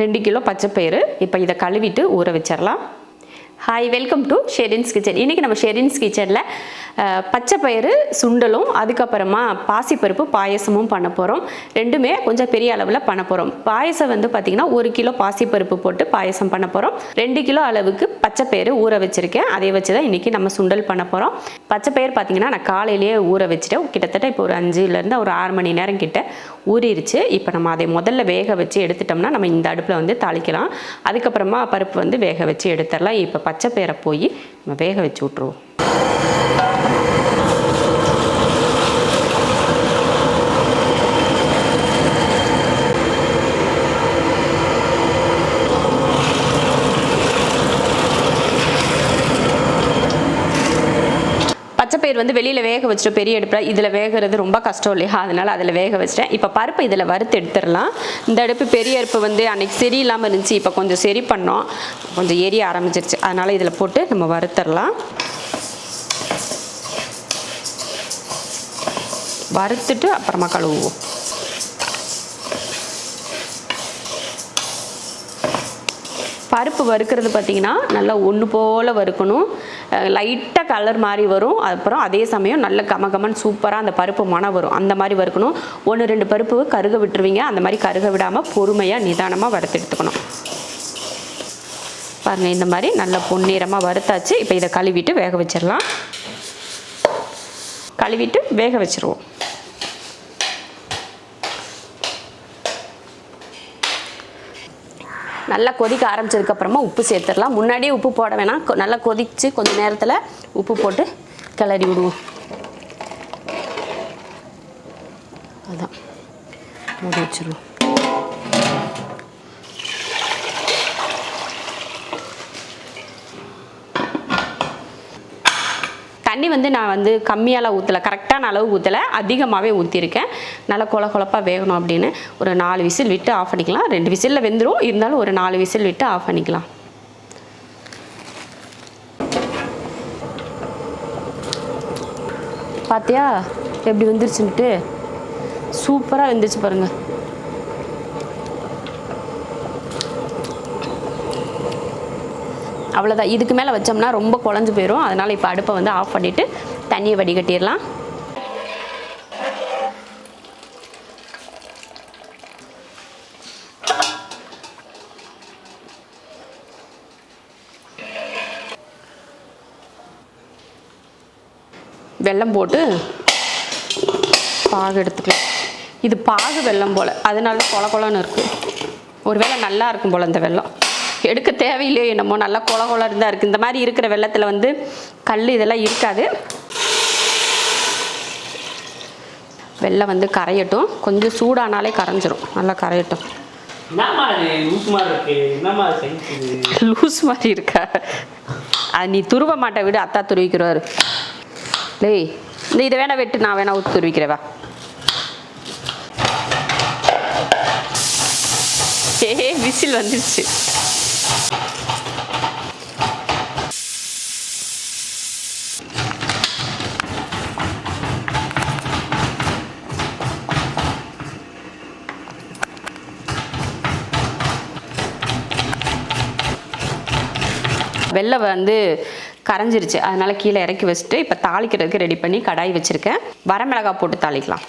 ரெண்டு கிலோ பச்சைப்பயிறு. இப்போ இதை கழுவிட்டு ஊற வச்சிடலாம் hi welcome to Sherin's kitchen இன்றைக்கி நம்ம ஷெரின்ஸ் கிச்சனில் பச்சை பயிறு சுண்டலும் அதுக்கப்புறமா பாசிப்பருப்பு பாயசமும் பண்ண போகிறோம் ரெண்டுமே கொஞ்சம் பெரிய அளவில் பண்ண போகிறோம் பாயசம் வந்து பார்த்திங்கன்னா ஒரு கிலோ பாசிப்பருப்பு போட்டு பாயசம் பண்ண போகிறோம் ரெண்டு கிலோ அளவுக்கு பச்சை பயிறு ஊற வச்சுருக்கேன். அதை வச்சு தான் இன்றைக்கி நம்ம சுண்டல் பண்ண போகிறோம் பச்சை பயிர் பார்த்திங்கன்னா நான் காலையிலேயே ஊற வச்சுட்டேன். கிட்டத்தட்ட இப்போ ஒரு அஞ்சுலேருந்து ஒரு ஆறு மணி நேரம் கிட்ட ஊறிடுச்சு இப்போ நம்ம அதை முதல்ல வேக வச்சு எடுத்துட்டோம்னா நம்ம இந்த அடுப்பில் வந்து தாளிக்கலாம். அதுக்கப்புறமா பருப்பு வந்து வேக வச்சு எடுத்துடலாம். இப்போ பச்சை பயிரை போய் நம்ம வேக வச்சு விட்ருவோம் பயிர் வந்து வெளியில் வேக வச்சுட்டு பெரிய அடுப்பில் இதில் வேகிறது ரொம்ப கஷ்டம் இல்லையா? அதனால் அதில் வேக வச்சிட்டேன். இப்போ பருப்பு இதில் வறுத்து எடுத்துடலாம். இந்த அடுப்பு பெரிய அடுப்பு வந்து அன்னைக்கு சரி இல்லாமல் இருந்துச்சு. இப்போ கொஞ்சம் சரி பண்ணோம். கொஞ்சம் எரிய ஆரம்பிச்சிருச்சு. அதனால் இதில் போட்டு நம்ம வறுத்துடலாம். வறுத்துட்டு அப்புறமா கழுவுவோம். பருப்பு வறுக்கிறது பார்த்திங்கன்னா நல்லா ஒன்று போல் வறுக்கணும். லைட்டாக கலர் மாதிரி வரும். அப்புறம் அதே சமயம் நல்ல கம கமன்னு சூப்பராக அந்த பருப்பு மனம் வரும். அந்த மாதிரி வறுக்கணும். ஒன்று ரெண்டு பருப்பு கருக விட்டுருவீங்க. அந்த மாதிரி கருக விடாமல் பொறுமையாக நிதானமாக வறுத்து எடுத்துக்கணும். பாருங்கள் இந்த மாதிரி நல்ல பொன்னிறமாக வறுத்தாச்சு. இப்போ இதை கழுவிட்டு வேக வச்சிடலாம். கழுவிட்டு வேக வச்சுருவோம். நல்லா கொதிக்க ஆரம்பிச்சதுக்கப்புறமா உப்பு சேர்த்துடலாம். முன்னாடியே உப்பு போட வேணாம். நல்லா கொதித்து கொஞ்சம் நேரத்தில் உப்பு போட்டு கிளறி விடுவோம். அதான். மூடி வச்சிருவோம். வந்து நான் வந்து கம்மியாலாம் ஊற்றலை கரெக்டான அளவு ஊற்றலை அதிகமாகவே ஊற்றிருக்கேன் நல்லா கொல கொலப்பாக வேகணும் அப்படின்னு ஒரு நாலு விசில் விட்டு ஆஃப் பண்ணிக்கலாம். ரெண்டு விசிலில் வெந்துடும் இருந்தாலும் ஒரு நாலு விசில் விட்டு ஆஃப் பண்ணிக்கலாம். பார்த்தியா எப்படி வந்துருச்சுன்ட்டு சூப்பராக வெந்துருச்சு பாருங்கள் அவ்வளோதான் இதுக்கு மேலே வச்சோம்னா ரொம்ப குழஞ்சு போயிடும் அதனால் இப்போ அடுப்பை வந்து ஆஃப் பண்ணிவிட்டு தண்ணியை வடிகட்டிடலாம். வெல்லம் போட்டு பாகு எடுத்துக்கலாம். இது பாகு வெல்லம் போல். அதனால கொல கொலன்னு இருக்குது ஒருவேளை நல்லா இருக்கும் போல் இந்த வெல்லம். எடுக்க தேவையில்லையோ என்னமோ நல்லா கொல கொல இருந்தால் இருக்குது இந்த மாதிரி இருக்கிற வெள்ளத்தில் வந்து கல் இதெல்லாம் இருக்காது. வெல்லம் வந்து கரையட்டும். கொஞ்சம் சூடானாலே கரைஞ்சிரும். நல்லா கரையட்டும். லூஸ் மாதிரி இருக்கு? அது நீ துருவ மாட்டை விடு அத்தா துருவிக்கிறவாரு டேய் இந்த இதை வேணா வெட்டு நான் வேணா ஊற்றி துருவிக்கிறவா ஏ விசில் வந்துருச்சு. வெள்ளை வந்து கரைஞ்சிருச்சு. அதனால கீழே இறக்கி வச்சுட்டு இப்போ தாளிக்கிறதுக்கு ரெடி பண்ணி கடாய் வச்சுருக்கேன். வரமிளகாய் போட்டு தாளிக்கலாம்.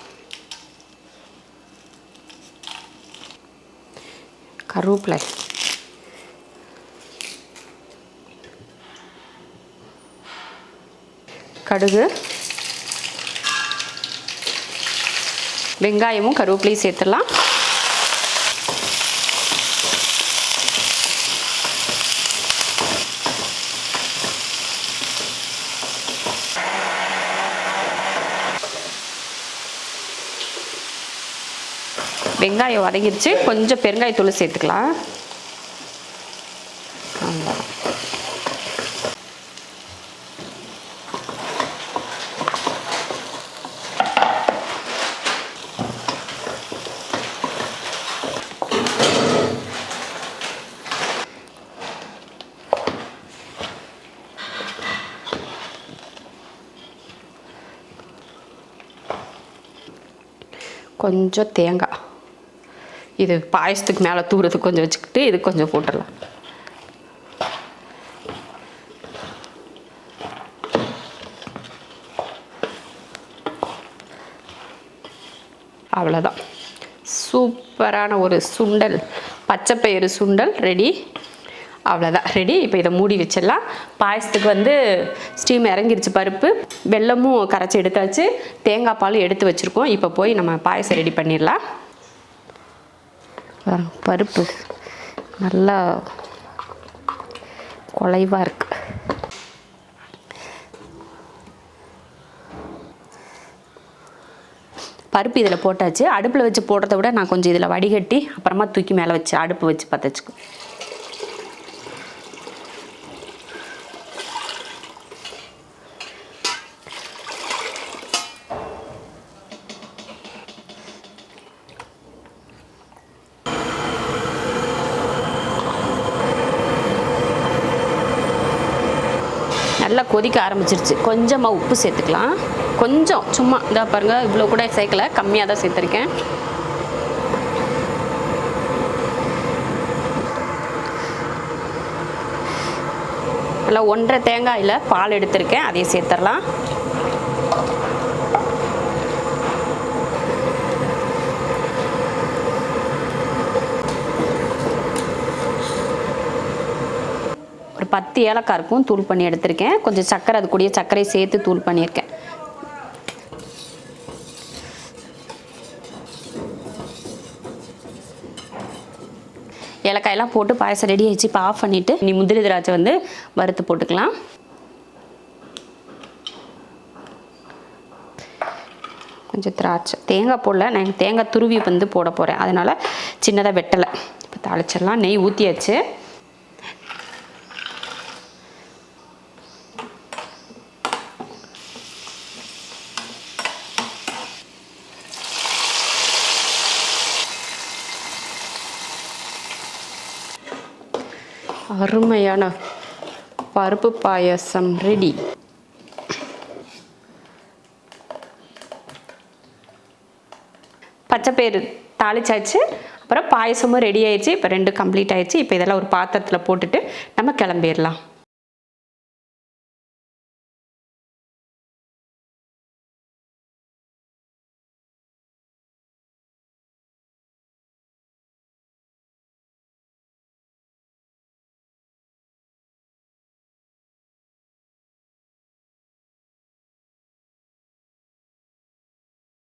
கருவேப்பிலை. கடுகு வெங்காயமும் கருவேப்பிலையும் சேர்த்துடலாம். வெங்காயம் வதங்கிடுச்சு கொஞ்சம் பெருங்காயத்தூள் சேர்த்துக்கலாம். கொஞ்சம் தேங்காய். இது பாயசத்துக்கு மேலே தூரத்துக்கு கொஞ்சம் வச்சுக்கிட்டு இது கொஞ்சம் போட்டுடலாம். அவ்வளோதான் சூப்பரான ஒரு சுண்டல் பச்சைப்பயிறு சுண்டல் ரெடி அவ்வளோதான் ரெடி இப்போ இதை மூடி வச்சிடலாம். பாயசத்துக்கு வந்து ஸ்டீம் இறங்கிருச்சு பருப்பு. வெல்லமும் கரைச்சி எடுத்தாச்சு. தேங்காய் பால் எடுத்து வச்சுருக்கோம். இப்போ போய் நம்ம பாயசம் ரெடி பண்ணிடலாம். பருப்பு. நல்லா குலைவாக இருக்கு. பருப்பு இதில் போட்டாச்சு. அடுப்பில் வச்சு போடுறத விட நான் கொஞ்சம் இதில் வடிகட்டி அப்புறமா தூக்கி மேலே வச்சு அடுப்பு வச்சு பற்றச்சுக்கு நல்லா கொதிக்க ஆரம்பிச்சிருச்சு. கொஞ்சமாக உப்பு சேர்த்துக்கலாம். கொஞ்சம் சும்மா இதா பாருங்கள் இவ்வளோ கூட சேர்க்கல. கம்மியாக தான் சேர்த்துருக்கேன். நல்லா ஒன்றரை தேங்காயில் பால் எடுத்திருக்கேன். அதையும் சேர்த்துடலாம் பத்து ஏலக்காய் இருக்கும் தூள் பண்ணி எடுத்திருக்கேன். கொஞ்சம் சர்க்கரை அது கூடிய சர்க்கரை சேர்த்து தூள் பண்ணியிருக்கேன். ஏலக்காயெல்லாம் போட்டு பாயசம் ரெடி ஆகிடுச்சு இப்போ ஆஃப் பண்ணிவிட்டு நீ முந்திரி திராட்சை வந்து வறுத்து போட்டுக்கலாம். கொஞ்சம் திராட்சை. தேங்காய் போடல. நான் தேங்காய் துருவி வந்து போட போகிறேன் அதனால் சின்னதாக வெட்டலை. இப்போ தாளிச்சிடலாம். நெய் ஊற்றியாச்சு அருமையான பருப்பு பாயசம் ரெடி பச்சைப்பயிறு தாளிச்சாச்சு அப்புறம் பாயசமும் ரெடி ஆயிடுச்சு இப்போ ரெண்டு கம்ப்ளீட் ஆயிடுச்சு. இப்போ இதெல்லாம் ஒரு பாத்திரத்தில் போட்டுட்டு நம்ம கிளம்பிடலாம்.